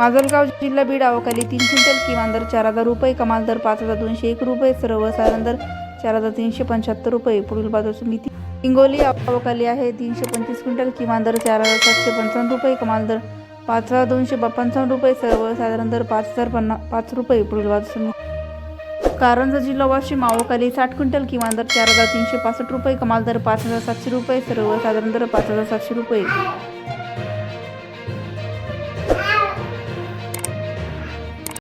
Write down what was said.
माजलगाव जिल्हा बीड आवकाली तीन क्विंटल किमान दर चार हजार रुपये कमाल दर पाच हजार दोनशे एक रुपये सर्वसाधारण दर चार हजार तीनशे पंच्याहत्तर रुपये. पुढील बाजार समिती हिंगोली आवकाली आहे. तीनशे पंचवीस क्विंटल किमान दर चार हजार सातशे पंचावन्न रुपये कमाल दर पाच हजार दोनशे पंचावन्न रुपये सर्वसाधारण दर पाच हजार पन्ना पाच रुपये. पुढील बाजार समिती कारंजा जिल्हा वाशिम आवकाली साठ क्विंटल किमान दर चार हजार तीनशे पासष्ट रुपये कमाल दर पाच हजार सातशे रुपये सर्वसाधारण दर पाच हजार सातशे रुपये.